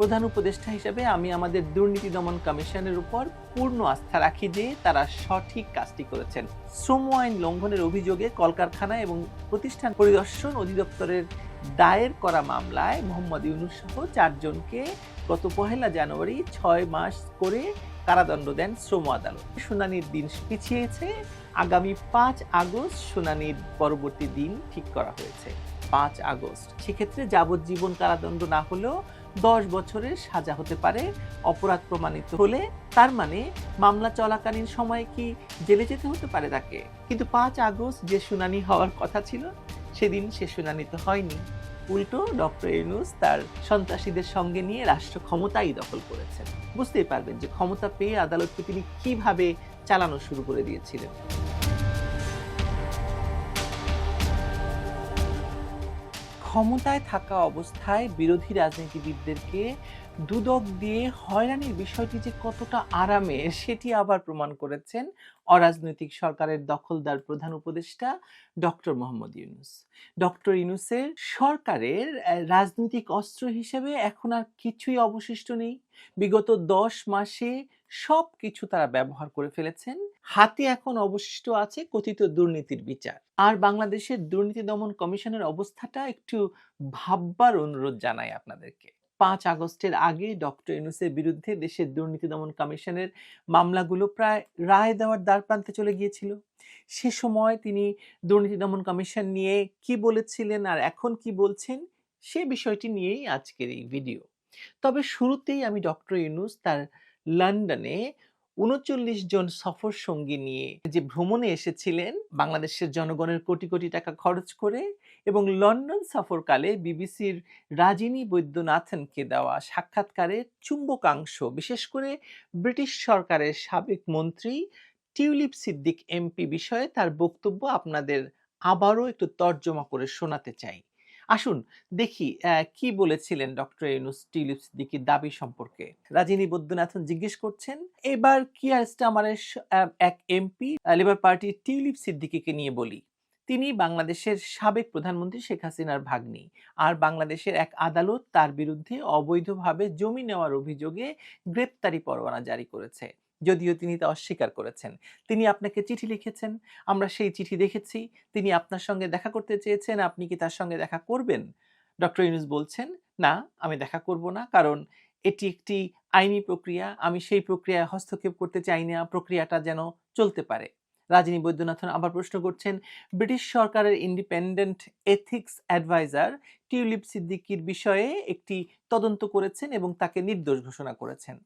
প্রধান উপদেষ্টা হিসেবে আমি আমাদের দুর্নীতি দমন কমিশনের উপর পূর্ণ আস্থা রাখি যে তারা সঠিক কাজটি করেছেন। শ্রম আইন লঙ্ঘনের অভিযোগে কলকারখানা এবং প্রতিষ্ঠান পরিদর্শন অধিদপ্তরের দায়ের করা মামলায় মোহাম্মদ ইউনুস সহ চারজনকে গত পহেলা জানুয়ারি ছয় মাস করে কারাদণ্ড দেন শ্রম আদালত। শুনানির দিন পিছিয়েছে। আগামী পাঁচ আগস্ট শুনানির পরবর্তী দিন ঠিক করা হয়েছে। পাঁচ আগস্ট। সেক্ষেত্রে যাবজ্জীবন কারাদণ্ড না হলেও দশ বছরের সাজা হতে পারে, অপরাধ প্রমাণিত হলে তার মানে মামলা চলাকালীন সময়ে কি জেলে যেতে হতে পারে তাকে? কিন্তু পাঁচ আগস্ট যে শুনানি হওয়ার কথা ছিল, সেদিন সে শুনানি তো হয়নি। উল্টো ডক্টর ইউনুস তার সন্ত্রাসীদের সঙ্গে নিয়ে রাষ্ট্র ক্ষমতাই দখল করেছেন। বুঝতেই পারবেন যে ক্ষমতা পেয়ে আদালতকে তিনি কীভাবে চালানো শুরু করে দিয়েছিলেন। ক্ষমতায় থাকা অবস্থায় বিরোধী রাজনীতিবিদদেরকে দুদক দিয়ে হয়রানির বিষয়টি যে কতটা আরামের সেটি আবার প্রমাণ করেছেন অরাজনৈতিক সরকারের দখলদার প্রধান উপদেষ্টা ডক্টর মোহাম্মদ ইউনুস। ডক্টর ইউনুসের সরকারের রাজনৈতিক অস্ত্র হিসেবে এখন আর কিছুই অবশিষ্ট নেই। বিগত দশ মাসে সব কিছু তারা ব্যবহার করে ফেলেছেন। হাতে এখন অবশিষ্ট আছে কথিত দুর্নীতির বিচার। আর বাংলাদেশের দুর্নীতি দমন কমিশনের অবস্থাটা একটু ভাববার অনুরোধ জানাই আপনাদেরকে। পাঁচ আগস্টের আগে ডক্টর ইউনুসের বিরুদ্ধে দেশের দুর্নীতি দমন কমিশনের মামলাগুলো প্রায় রায় দেওয়ার দ্বার প্রান্তে চলে গিয়েছিল। সে সময় তিনি দুর্নীতি দমন কমিশন নিয়ে কি বলেছিলেন আর এখন কি বলছেন, সে বিষয়টি নিয়েই আজকের এই ভিডিও। তবে শুরুতেই আমি ডক্টর ইউনুস তার লন্ডনে উনচল্লিশ জন সফর সঙ্গী নিয়ে যে ভ্রমণে এসেছিলেন, বাংলাদেশের জনগণের কোটি কোটি টাকা খরচ করে এবং লন্ডন সফরকালে বিবিসির রাজিনী বৈদ্যনাথনকে দেওয়া সাক্ষাৎকারে চুম্বকাংশ, বিশেষ করে ব্রিটিশ সরকারের সাবেক মন্ত্রী টিউলিপ সিদ্দিক এমপি বিষয়ে তার বক্তব্য আপনাদের আবারও একটু তর্জমা করে শোনাতে চাই। আসুন দেখি কি বলেছিলেন ডক্টর ইউনুস টিউলিপ সিদ্দিকির দাবি সম্পর্কে? রাজিনী বৈদ্যনাথন জিজ্ঞেস করছেন, এবার কিয়ার স্টামারের স- এক এমপি লেবার পার্টির টিউলিপ সিদ্দিকিকে নিয়ে বলি? তিনি বাংলাদেশের সাবেক প্রধানমন্ত্রী শেখ হাসিনার ভাগ্নি। আর বাংলাদেশের এক আদালত তার বিরুদ্ধে অবৈধভাবে জমি নেওয়ার অভিযোগে গ্রেপ্তারি পরোয়ানা জারি করেছে। যদিও তিনি তা অস্বীকার করেছেন। তিনি আপনাকে চিঠি লিখেছেন, আমরা সেই চিঠি দেখেছি, তিনি আপনার সঙ্গে দেখা করতে চেয়েছেন, আপনি কি তার সঙ্গে দেখা করবেন? ডক্টর ইউনুস বলছেন, না, আমি দেখা করব না, কারণ এটি একটি আইনি প্রক্রিয়া, আমি সেই প্রক্রিয়ায় হস্তক্ষেপ করতে চাই না, প্রক্রিয়াটা যেন চলতে পারে। রাজিনী বৈদ্যনাথন আবার প্রশ্ন করছেন, ব্রিটিশ সরকারের ইন্ডিপেন্ডেন্ট এথিক্স অ্যাডভাইজার টিউলিপ সিদ্দিকির বিষয়ে একটি তদন্ত করেছেন এবং তাকে নির্দোষ ঘোষণা করেছেন।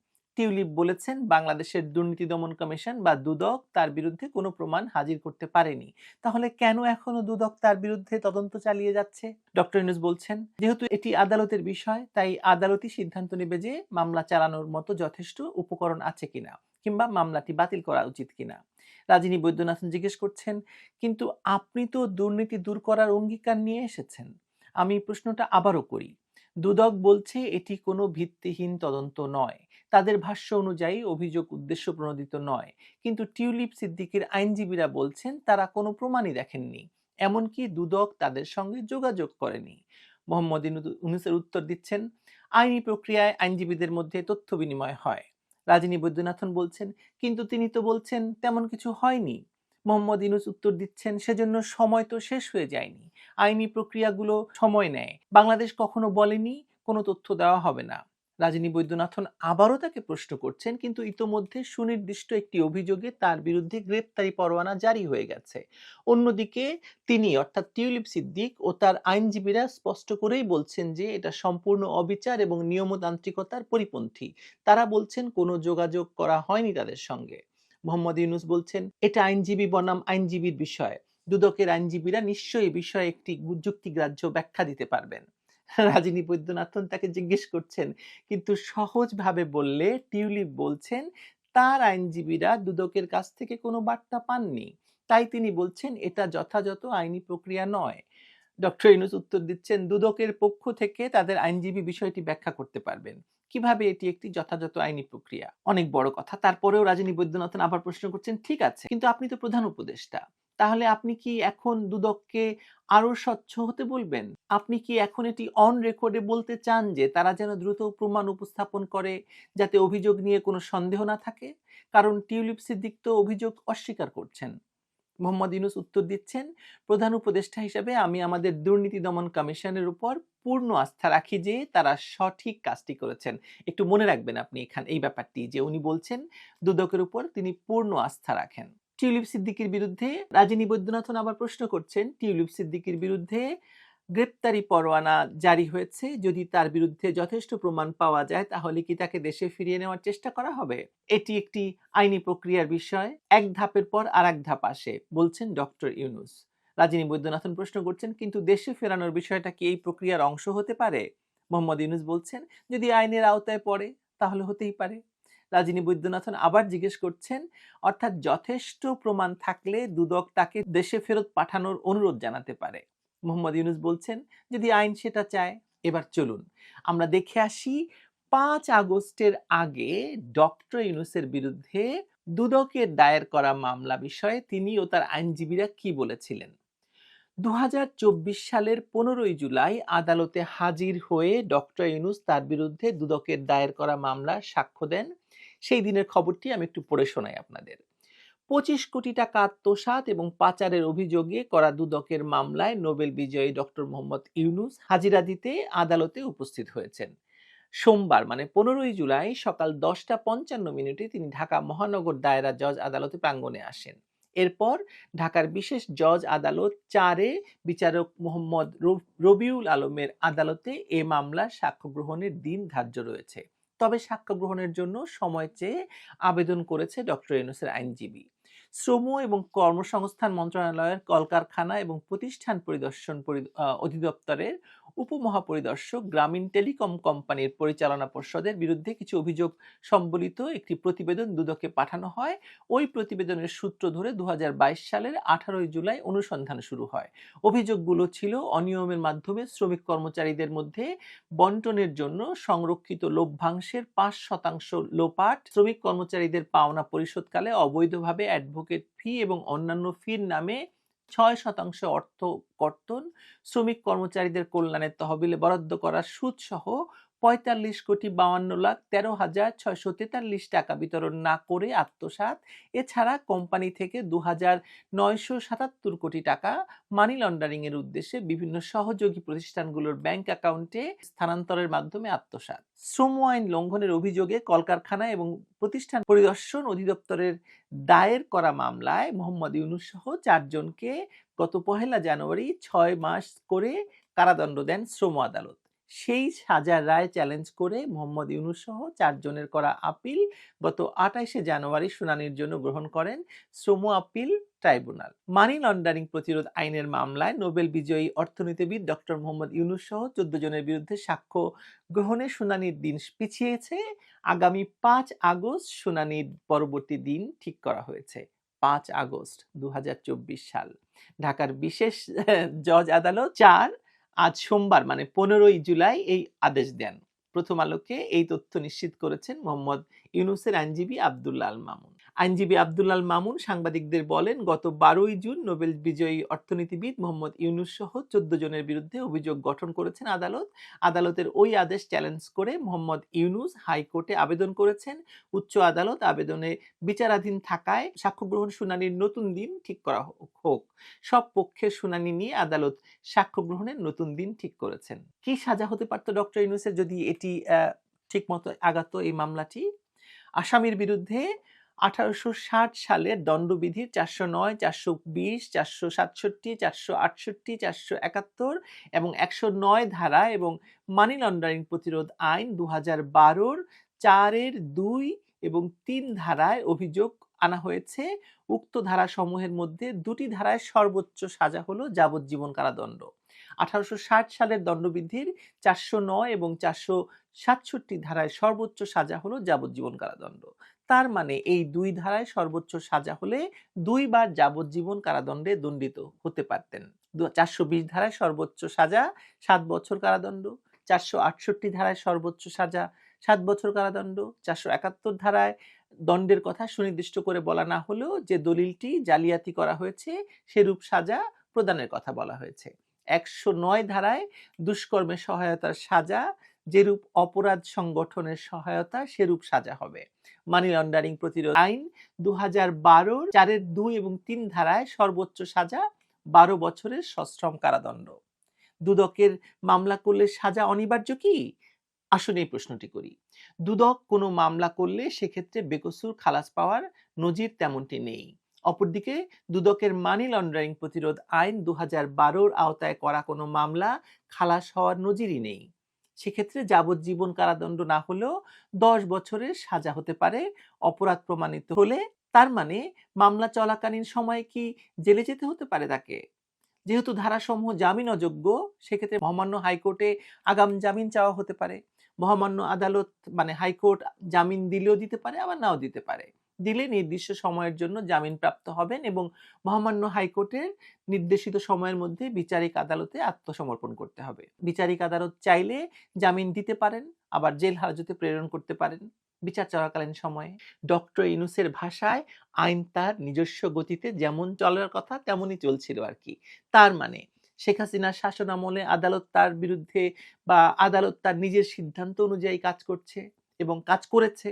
টিউলিপ বলেছেন, বাংলাদেশের দুর্নীতি দমন কমিশন বা দুদক তার বিরুদ্ধে কোনো প্রমাণ হাজির করতে পারেনি। তাহলে কেন এখনও দুদক তার বিরুদ্ধে তদন্ত চালিয়ে যাচ্ছে? ডক্টর ইউনুস বলছেন, যেহেতু এটি আদালতের বিষয়, তাই আদালতই সিদ্ধান্ত নেবে যে মামলা চালানোর মতো যথেষ্ট উপকরণ আছে কিনা কিংবা মামলাটি বাতিল করা উচিত কিনা। রাজিনী বৈদ্যনাথন জিজ্ঞেস করছেন, কিন্তু আপনি তো দুর্নীতি দূর করার অঙ্গীকার নিয়ে এসেছেন। আমি প্রশ্নটা আবারও করি। দুদক বলছে এটি কোনো ভিত্তিহীন তদন্ত নয়। তাদের ভাষ্য অনুযায়ী অভিযোগ, উদ্দেশ্য প্রণোদিত নয়। কিন্তু টিউলিপ সিদ্দিকের আইনজীবীরা বলছেন, তারা কোনো প্রমাণই দেখেননি। এমনকি দুদক তাদের সঙ্গে যোগাযোগ করেনি। মোহাম্মদ ইউনুসের উত্তর দিচ্ছেন, আইনি প্রক্রিয়ায় আইনজীবীদের মধ্যে তথ্য বিনিময় হয়। রাজিনী বৈদ্যনাথন বলছেন, কিন্তু তিনি তো বলছেন, তেমন কিছু হয়নি। মোহাম্মদ ইনুস উত্তর দিচ্ছেন, সেজন্য সময় তো শেষ হয়ে যায়নি। আইনি প্রক্রিয়াগুলো সময় নেয়। বাংলাদেশ কখনো বলেনি, কোনো তথ্য দেওয়া হবে না। রাজিনী বৈদ্যনাথন আবারও তাকে প্রশ্ন করছেন, কিন্তু ইতোমধ্যে সুনির্দিষ্ট একটি অভিযোগে তার বিরুদ্ধে গ্রেপ্তারি পরোয়ানা জারি হয়ে গেছে। অন্যদিকে তিনি অর্থাৎ টিউলিপ সিদ্দিক ও তার আইনজীবীরা স্পষ্ট করেই বলছেন যে এটা সম্পূর্ণ অবিচার এবং নিয়মতান্ত্রিকতার পরিপন্থী। তারা বলছেন কোনো যোগাযোগ করা হয়নি তাদের সঙ্গে। মোহাম্মদ ইউনুস বলছেন, এটা আইনজীবী বনাম আইনজীবীর বিষয়। দুদকের আইনজীবীরা নিশ্চয়ই বিষয়ে একটি যুক্তিগ্রাহ্য ব্যাখ্যা দিতে পারবেন। রাজিনী বৈদ্যনাথন তাকে জিজ্ঞেস করছেন, কিন্তু সহজভাবে বললে টিউলিপ বলছেন, তার আইনজীবীরা দুদকের কাছ থেকে কোনো বার্তা পাননি। তাই তিনি বলছেন, এটা যথাযথ আইনি প্রক্রিয়া নয়। ডক্টর ইনুস উত্তর দিচ্ছেন, দুদকের পক্ষ থেকে তাদের আইনজীবী বিষয়টি ব্যাখ্যা করতে পারবেন। কীভাবে এটি একটি যথাযথ আইনি প্রক্রিয়া? অনেক বড় কথা। তারপরেও রাজনী বৈদ্যনাথন আবার প্রশ্ন করছেন, ঠিক আছে, কিন্তু আপনি তো প্রধান উপদেষ্টা। তাহলে আপনি কি এখন দুদককে আরও স্বচ্ছ হতে বলবেন? আপনি কি এখন এটি অন রেকর্ডে বলতে চান যে তারা যেন দ্রুত প্রমাণ উপস্থাপন করে যাতে অভিযোগ নিয়ে কোনো সন্দেহ না থাকে? কারণ টিউলিপ সিদ্দিক তো অভিযোগ অস্বীকার করছেন। মোহাম্মদ ইউনুস উত্তর দিচ্ছেন, প্রধান উপদেষ্টা হিসেবে আমি আমাদের দুর্নীতি দমন কমিশনের উপর পূর্ণ আস্থা রাখি যে তারা সঠিক কাজটি করেছেন। একটু মনে রাখবেন আপনি এখানে, এই ব্যাপারটি যে উনি বলছেন, দুদকের উপর তিনি পূর্ণ আস্থা রাখেন। টিউলিপ সিদ্দিকির বিরুদ্ধে রাজিনী বৈদ্যনাথন আবার প্রশ্ন করছেন, টিউলিপ সিদ্দিকির বিরুদ্ধে গ্রেপ্তারি পরোয়ানা জারি হয়েছে, যদি তার বিরুদ্ধে যথেষ্ট প্রমাণ পাওয়া যায়, তাহলে কি তাকে দেশে ফিরিয়ে নেওয়ার চেষ্টা করা হবে? এটি একটি আইনি প্রক্রিয়ার বিষয়, এক ধাপের পর আর এক ধাপ আসে, বলছেন ডক্টর ইউনুস। রাজিনী বৈদ্যনাথন প্রশ্ন করছেন, কিন্তু দেশে ফেরানোর বিষয়টা কি এই প্রক্রিয়ার অংশ হতে পারে? মোহাম্মদ ইউনুস বলছেন, যদি আইনের আওতায় পড়ে, তাহলে হতেই পারে। রাজিনী বৈদ্যনাথন আবার জিজ্ঞেস করছেন, অর্থাৎ যথেষ্ট প্রমাণ থাকলে দুদক তাকে দেশে ফেরত পাঠানোর অনুরোধ জানাতে পারে। মোহাম্মদ ইউনুস বলছেন, যদি আইন সেটা চায়, এবার চলুন। আমরা দেখে আসি, পাঁচ আগস্টের আগে ডক্টর ইউনুসের বিরুদ্ধে দুদকের দায়ের করা মামলা বিষয়ে তিনি ও তার আইনজীবীরা কি বলেছিলেন? দু হাজার চব্বিশ সালের পনেরোই জুলাই আদালতে হাজির হয়ে ডক্টর ইউনুস তার বিরুদ্ধে দুদকের দায়ের করা মামলা সাক্ষ্য দেন সেই দিনের খবরটি আমি একটু পড়ে শোনাই আপনাদের। পঁচিশ কোটি টাকা আত্মসাৎ এবং পাচারের অভিযোগে করা দুদকের মামলায় নোবেল বিজয়ী ডক্টর মোহাম্মদ ইউনুস হাজিরা দিতে আদালতে উপস্থিত হয়েছেন। সোমবার মানে পনেরোই জুলাই সকাল দশটা পঞ্চান্ন মিনিটে তিনি ঢাকা মহানগর দায়রা জজ আদালতে প্রাঙ্গণে আসেন। এরপর ঢাকার বিশেষ জজ আদালত চারে বিচারক মোহাম্মদ রবিউল আলমের আদালতে এ মামলার সাক্ষ্য গ্রহণের দিন ধার্য রয়েছে। তবে সাক্ষ্য গ্রহণের জন্য সময় চেয়ে আবেদন করেছে ডক্টর ইউনুসের আইনজীবী। শ্রম এবং কর্মসংস্থান মন্ত্রণালয়ের কলকারখানা এবং প্রতিষ্ঠান পরিদর্শন অধিদপ্তরের উপমহাপরিদর্শক গ্রামীণ টেলিকম কোম্পানির পরিচালনা পর্ষদের বিরুদ্ধে কিছু অভিযোগ সম্বলিত একটি প্রতিবেদন দুদকে পাঠানো হয়। ওই প্রতিবেদনের সূত্র ধরে দু হাজার বাইশ সালের আঠারোই জুলাই অনুসন্ধান শুরু হয়। অভিযোগগুলো ছিল অনিয়মের মাধ্যমে শ্রমিক কর্মচারীদের মধ্যে বন্টনের জন্য সংরক্ষিত লভ্যাংশের পাঁচ শতাংশ লোপাট, শ্রমিক কর্মচারীদের পাওনা পরিশোধকালে অবৈধভাবে অ্যাডভোকেট ফি এবং অন্যান্য ফির নামে ছয় শতাংশ অর্থ কর্তন। শ্রমিক কর্মচারীদের কল্যাণের তহবিলে বরাদ্দ করা সুদ সহ পঁয়তাল্লিশ কোটি বাউান্ন লাখ তেরো হাজার ছয়শো তেতাল্লিশ টাকা বিতরণ না করে আত্মসাত এছাড়া কোম্পানি থেকে দু হাজার নয়শো সাতাত্তর কোটি টাকা মানি লন্ডারিংয়ের উদ্দেশ্যে বিভিন্ন সহযোগী প্রতিষ্ঠানগুলোর ব্যাংক অ্যাকাউন্টে স্থানান্তরের মাধ্যমে আত্মসাত শ্রম আইন লঙ্ঘনের অভিযোগে কলকারখানা এবং প্রতিষ্ঠান পরিদর্শন অধিদপ্তরের দায়ের করা মামলায় মোহাম্মদ ইউনুস সহ চারজনকে গত পহেলা জানুয়ারি ছয় মাস করে কারাদণ্ড দেন শ্রম আদালত। সেই সাজার রায় চ্যালেঞ্জ করে মোহাম্মদ ইউনুস সহ চারজনের করা আপিল গত আঠাইশে জানুয়ারি শুনানির জন্য গ্রহণ করেন শ্রম আপিল ট্রাইব্যুনাল মানি লন্ডারিং প্রতিরোধ আইনের মামলায় নোবেল বিজয়ী অর্থনীতিবিদ ডক্টর মোহাম্মদ ইউনুস সহ চোদ্দ জনের বিরুদ্ধে সাক্ষ্য গ্রহণের শুনানির দিন পিছিয়েছে। আগামী পাঁচ আগস্ট শুনানির পরবর্তী দিন ঠিক করা হয়েছে, পাঁচ আগস্ট দু হাজার চব্বিশ সাল। ঢাকার বিশেষ জজ আদালত চার আজ সোমবার মানে পনেরোই জুলাই এই আদেশ দেন। প্রথম আলোকে এই তথ্য নিশ্চিত করেছেন মোহাম্মদ ইউনুসের আইনজীবী আবদুল্লাহ আল মামুন আইনজীবী আবদুল্লাল মামুন সাংবাদিকদের বলেন, গত বারোই জুন নোবেল বিজয়ী অর্থনীতিবিদ মোহাম্মদ ইউনুস সহ চোদ্দ জনের বিরুদ্ধে অভিযোগ গঠন করেছেন আদালত। আদালতের ওই আদেশ চ্যালেঞ্জ করে মোহাম্মদ ইউনুস হাইকোর্টে আবেদন করেছেন। উচ্চ আদালত আবেদনে বিচারাধীন থাকায় সাক্ষ্য গ্রহণ শুনানির নতুন দিন ঠিক করা হোক। সব পক্ষের শুনানি নিয়ে আদালত সাক্ষ্য গ্রহণের নতুন দিন ঠিক করেছেন। কি সাজা হতে পারত ডক্টর ইউনুসের যদি এটি ঠিক মতো আগাত এই মামলাটি? আসামির বিরুদ্ধে আঠারোশো ষাট সালের দণ্ডবিধির চারশো নয়, চারশো বিশ, চারশো সাতষট্টি, চারশো আটষট্টি, চারশো একাত্তর এবং একশো নয় ধারা এবং মানি লন্ডারিং প্রতিরোধ আইন দু হাজার বারোর চারের দুই এবং তিন ধারায় অভিযোগ আনা হয়েছে। উক্ত ধারাসমূহের মধ্যে দুটি ধারায় সর্বোচ্চ সাজা হলো যাবজ্জীবন কারাদণ্ড। আঠারোশো ষাট সালের দণ্ডবিধির চারশো নয় এবং চারশো সাতষট্টি ধারায় সর্বোচ্চ সাজা হলো যাবজ্জীবন কারাদণ্ড। তার মানে এই দুই ধারায় সর্বোচ্চ সাজা হলে দুইবার যাবজ্জীবন কারাদণ্ডে দণ্ডিত হতে পারতেন। চারশো বিশ ধারায় সর্বোচ্চ সাজা, সাত বছর কারাদণ্ড। চারশো আটষট্টি ধারায় সর্বোচ্চ সাজা, সাত বছর কারাদণ্ড। চারশো একাত্তর ধারায় দণ্ডের কথা সুনির্দিষ্ট করে বলা না হলেও যে দলিলটি জালিয়াতি করা হয়েছে, সেরূপ সাজা প্রদানের কথা বলা হয়েছে। একশো নয় ধারায় দুষ্কর্মের সহায়তার সাজা, যেরূপ অপরাধ সংগঠনের সহায়তা, সেরূপ সাজা হবে। মানি লন্ডারিং প্রতিরোধ আইন দু হাজার বারোর চারের দুই এবং তিন ধারায় সর্বোচ্চ সাজা বারো বছরের সশ্রম কারাদণ্ড। দুদকের মামলা করলে সাজা অনিবার্য কি? আসুন এই প্রশ্নটি করি। দুদক কোনো মামলা করলে সেক্ষেত্রে বেকসুর খালাস পাওয়ার নজির তেমনটি নেই। অপরদিকে, দুদকের মানি লন্ডারিং প্রতিরোধ আইন দু হাজার বারোর আওতায় করা কোনো মামলা খালাস হওয়ার নজিরই নেই। সেক্ষেত্রে যাবজ্জীবন কারাদণ্ড না হলেও দশ বছরের সাজা হতে পারে, অপরাধ প্রমাণিত হলে। তার মানে মামলা চলাকালীন সময়ে কি জেলে যেতে হতে পারে তাকে? যেহেতু ধারাসমূহ জামিন অযোগ্য, সেক্ষেত্রে মহামান্য হাইকোর্টে আগাম জামিন চাওয়া হতে পারে। মহামান্য আদালত মানে হাইকোর্ট জামিন দিলেও দিতে পারে, আবার নাও দিতে পারে। দিলে নির্দিষ্ট সময়ের জন্য জামিন প্রাপ্ত হবেন এবং মহামান্য হাইকোর্টের নির্দেশিত সময়ের মধ্যে বিচারিক আদালতে আত্মসমর্পণ করতে হবে। বিচারিক আদালত চাইলে জামিন দিতে পারেন, আবার জেল হাজতে প্রেরণ করতে পারেন। বিচার চলাকালীন সময়ে ডক্টর ইনুসের ভাষায় আইন তার নিজস্ব গতিতে যেমন চলার কথা তেমনই চলছিল আর কি। তার মানে শেখ হাসিনার শাসন আমলে আদালত তার বিরুদ্ধে বা আদালত তার নিজের সিদ্ধান্ত অনুযায়ী কাজ করছে এবং কাজ করেছে।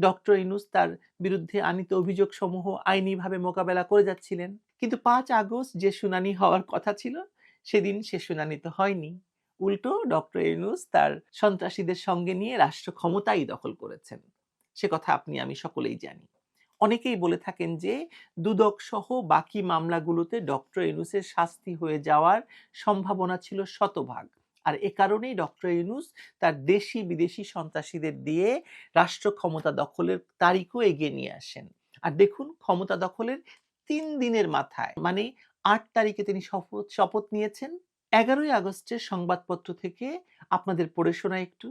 ডক্টর ইনুস তার বিরুদ্ধে আনিত অভিযোগ সমূহ আইনিভাবে মোকাবেলা করে যাচ্ছিলেন। কিন্তু পাঁচ আগস্ট যে শুনানি হওয়ার কথা ছিল, সেদিন সে শুনানি তো হয়নি। উল্টো ডক্টর ইনুস তার সন্ত্রাসীদের সঙ্গে নিয়ে রাষ্ট্র ক্ষমতাই দখল করেছেন। সে কথা আপনি, আমি সকলেই জানি। অনেকেই বলে থাকেন যে দুদক সহ বাকি মামলাগুলোতে ডক্টর ইনুসের শাস্তি হয়ে যাওয়ার সম্ভাবনা ছিল শতভাগ। আর এ কারণেই ডক্টর ইউনুস তার দেশি বিদেশি সন্ত্রাসীদের দিয়ে রাষ্ট্র ক্ষমতা দখলের তারিখও এগিয়ে নিয়ে আসেন। আর দেখুন, ক্ষমতা দখলের তিন দিনের মাথায় মানে আট তারিখে তিনি শপথ শপথ নিয়েছেন। এগারোই আগস্টের সংবাদপত্র থেকে আপনাদের পড়ে শোনা একটু।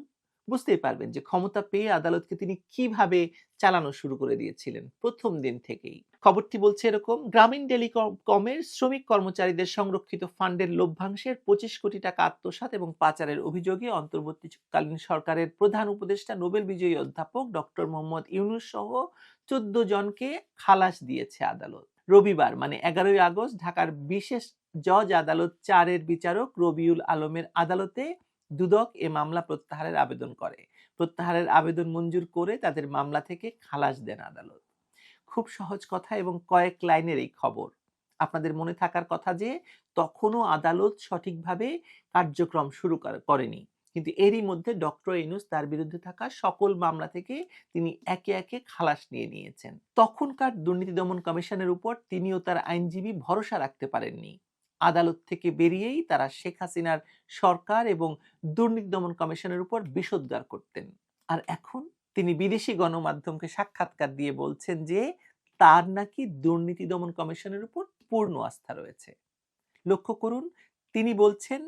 বুঝতেই পারবেন যে ক্ষমতা পেয়ে আদালতকে তিনি কীভাবে চালানো শুরু করে দিয়েছিলেন প্রথম দিন থেকেই। খবরটি বলছে এরকম, গ্রামীণ টেলিকমের শ্রমিক কর্মচারীদের সংরক্ষিত ফান্ডের লভ্যাংশের পঁচিশ কোটি টাকা আত্মসাৎ এবং পাচারের অভিযোগে অন্তর্বর্তীকালীন সরকারের প্রধান উপদেষ্টা, নোবেল বিজয়ী অধ্যাপক ডক্টর মোহাম্মদ ইউনুস সহ চোদ্দ জনকে খালাস দিয়েছে আদালত। রবিবার মানে এগারোই আগস্ট, ঢাকার বিশেষ জজ আদালত চারের বিচারক রবিউল আলমের আদালতে দুদক এ মামলা প্রত্যাহারের আবেদন করে। প্রত্যাহারের আবেদন মঞ্জুর করে তাদের মামলা থেকে খালাস দেন আদালত। খুব সহজ কথা এবং কয়েক লাইনের এই খবর। আপনাদের মনে থাকার কথা যে, তখনও আদালত সঠিকভাবে কার্যক্রম শুরু করেনি। কিন্তু এরই মধ্যে ডক্টর ইনুস তার বিরুদ্ধে থাকা সকল মামলা থেকে তিনি একে একে খালাস নিয়ে নিয়েছেন। তখনকার দুর্নীতি দমন কমিশনের উপর তিনিও তার আইনজীবী ভরসা রাখতে পারেননি। আদালত থেকে বেরিয়েই তারা শেখ হাসিনার সরকার এবং দুর্নীতি দমন কমিশনের উপর বিষোদ্গার করতেন। আর এখন তিনি বিদেশি গণমাধ্যমকে সাক্ষাৎকার দিয়ে বলছেন যে তার নাকি দুর্নীতি দমন কমিশনের উপর পূর্ণ আস্থা রয়েছে। লক্ষ্য করুন, তিনি বলছেন,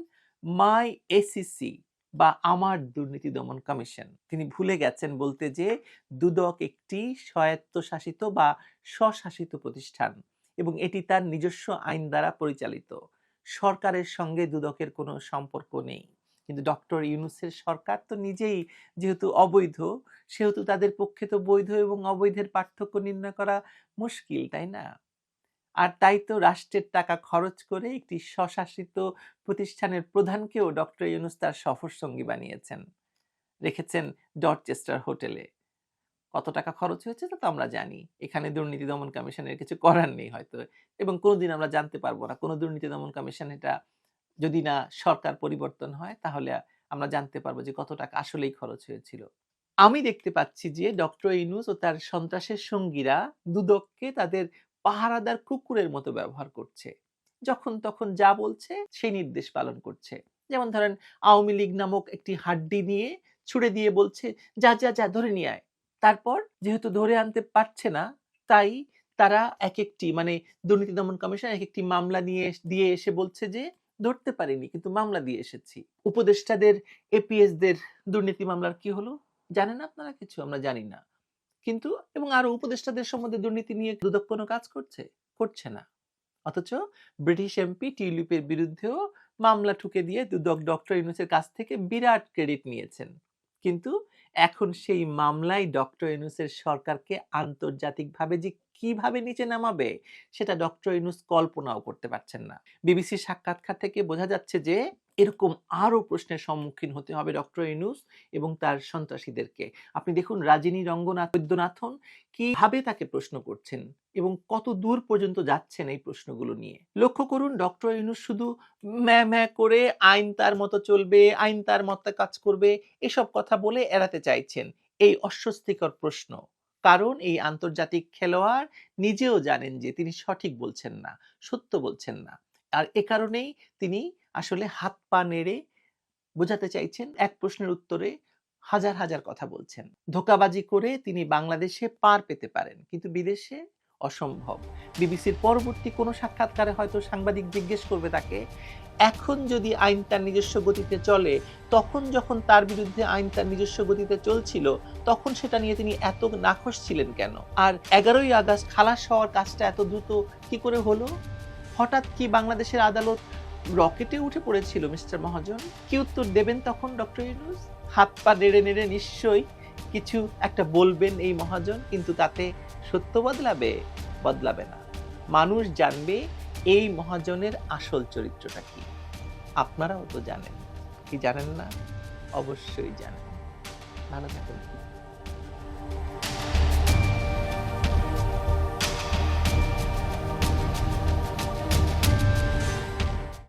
মাই এসিসি বা আমার দুর্নীতি দমন কমিশন। তিনি ভুলে গেছেন বলতে যে দুদক একটি স্বায়ত্তশাসিত বা স্বশাসিত প্রতিষ্ঠান। এবং এটি তার নিজস্ব আইন দ্বারা পরিচালিত। সরকারের সঙ্গে দুদকের কোনো সম্পর্ক নেই। কিন্তু ডক্টর ইউনুসের সরকার তো নিজেই যেহেতু অবৈধ, সেহেতু তাদের পক্ষে তো বৈধ এবং অবৈধের পার্থক্য নির্ণয় করা মুশকিল, তাই না? আর তাই তো রাষ্ট্রের টাকা খরচ করে একটি স্বশাসিত প্রতিষ্ঠানের প্রধানকেও ডক্টর ইউনুস তার সফর সঙ্গী বানিয়েছেন। রেখেছেন ডরচেস্টার হোটেলে। কত টাকা খরচ হয়েছে তা তো আমরা জানি। এখানে দুর্নীতি দমন কমিশনের কিছু করার নেই হয়তো। এবং কোনোদিন আমরা জানতে পারব না কোনো দুর্নীতি দমন কমিশন এটা যদি না সরকার পরিবর্তন হয় তাহলে আমরা জানতে পারব যে কত টাকা আসলেই খরচ হয়েছিল। আমি দেখতে পাচ্ছি যে ডক্টর ইনুস ও তার সন্ত্রাসের সঙ্গীরা দুদককে তাদের পাহারাদার কুকুরের মতো ব্যবহার করছে। যখন তখন যা বলছে সেই নির্দেশ পালন করছে। যেমন ধরেন আওয়ামী লীগ নামক একটি হাড্ডি নিয়ে ছুড়ে দিয়ে বলছে, যা যা যা, ধরে নিয়ে আয়। তারপর যেহেতু ধরে আনতে পারছে না, তাই তারা এক একটি মানে দুর্নীতি দমন কমিশন এক একটি মামলা নিয়ে দিয়ে এসে বলছে যে ধরতে পারিনি, কিন্তু মামলা দিয়ে এসেছি। উপদেষ্টাদের, এপিএসদের দুর্নীতি মামলার কি হলো? জানেন আপনারা কিছু? আমরা জানি না। কিন্তু, এবং আরও উপদেষ্টাদের সম্বন্ধে দুর্নীতি নিয়ে দুদক কোনো কাজ করছে? করছে না। অথচ ব্রিটিশ এমপি টিউলিপের বিরুদ্ধেও মামলা ঠুকে দিয়ে দুদক ডক্টর ইউনুসের কাছ থেকে বিরাট ক্রেডিট নিয়েছেন। কিন্তু এখন সেই মামলায় ডক্টর ইউনুসের সরকারকে আন্তর্জাতিকভাবে যে কীভাবে নিচে নামাবে সেটা ডক্টর ইউনূস কল্পনাও করতে পারছেন না। বিবিসির সাক্ষাৎকার থেকে বোঝা যাচ্ছে যে এরকম আরও প্রশ্নের সম্মুখীন হতে হবে ডক্টর ইউনূস এবং তার সন্ত্রাসীদেরকে। আপনি দেখুন রাজিনী রঙ্গনাথ বৈদ্যনাথন কীভাবে তাকে প্রশ্ন করছেন এবং কত দূর পর্যন্ত যাচ্ছেন এই প্রশ্নগুলো নিয়ে। লক্ষ্য করুন ডক্টর ইউনূস শুধু ম্যাঁ ম্যাঁ করে আইন তার মতো চলবে, আইন তার মতো কাজ করবে এসব কথা বলে এড়াতে চাইছেন এই অস্বস্তিকর প্রশ্ন। কারণ এই আন্তর্জাতিক খেলোয়াড় নিজেও জানেন যে তিনি সঠিক বলছেন না, সত্য বলছেন না। আর এ কারণেই তিনি আসলে হাত পা নেড়ে বোঝাতে চাইছেন এক প্রশ্নের উত্তরে হাজার হাজার কথা বলছেন। ধোঁকাবাজি করে তিনি বাংলাদেশে পার পেতে পারেন কিন্তু বিদেশে অসম্ভব। বিবিসির পরবর্তী কোনো সাক্ষাৎকারে হয়তো সাংবাদিক জিজ্ঞেস করবে তাকে এখন যদি আইন তার নিজস্ব গতিতে চলে, তখন যখন তার বিরুদ্ধে আইন তার নিজস্ব গতিতে চলছিল, তখন সেটা নিয়ে তিনি এত নাখোশ ছিলেন কেন? আর এগারোই আগস্ট খালাস হওয়ার কাজটা এত দ্রুত কি করে হলো? হঠাৎ কি বাংলাদেশের আদালত রকেটে উঠে পড়েছিল, মিস্টার মহাজন? কি উত্তর দেবেন তখন, ডক্টর ইউনূস? হাত পা নেড়ে নেড়ে নিশ্চয়ই কিছু একটা বলবেন এই মহাজন, কিন্তু তাতে সত্য বদলাবে? বদলাবে না। মানুষ জানবে এই মহাজনের আসল চরিত্রটা কি। আপনারাও তো জানেন। কি জানেন না? অবশ্যই জানেন। ভালো থাকুন।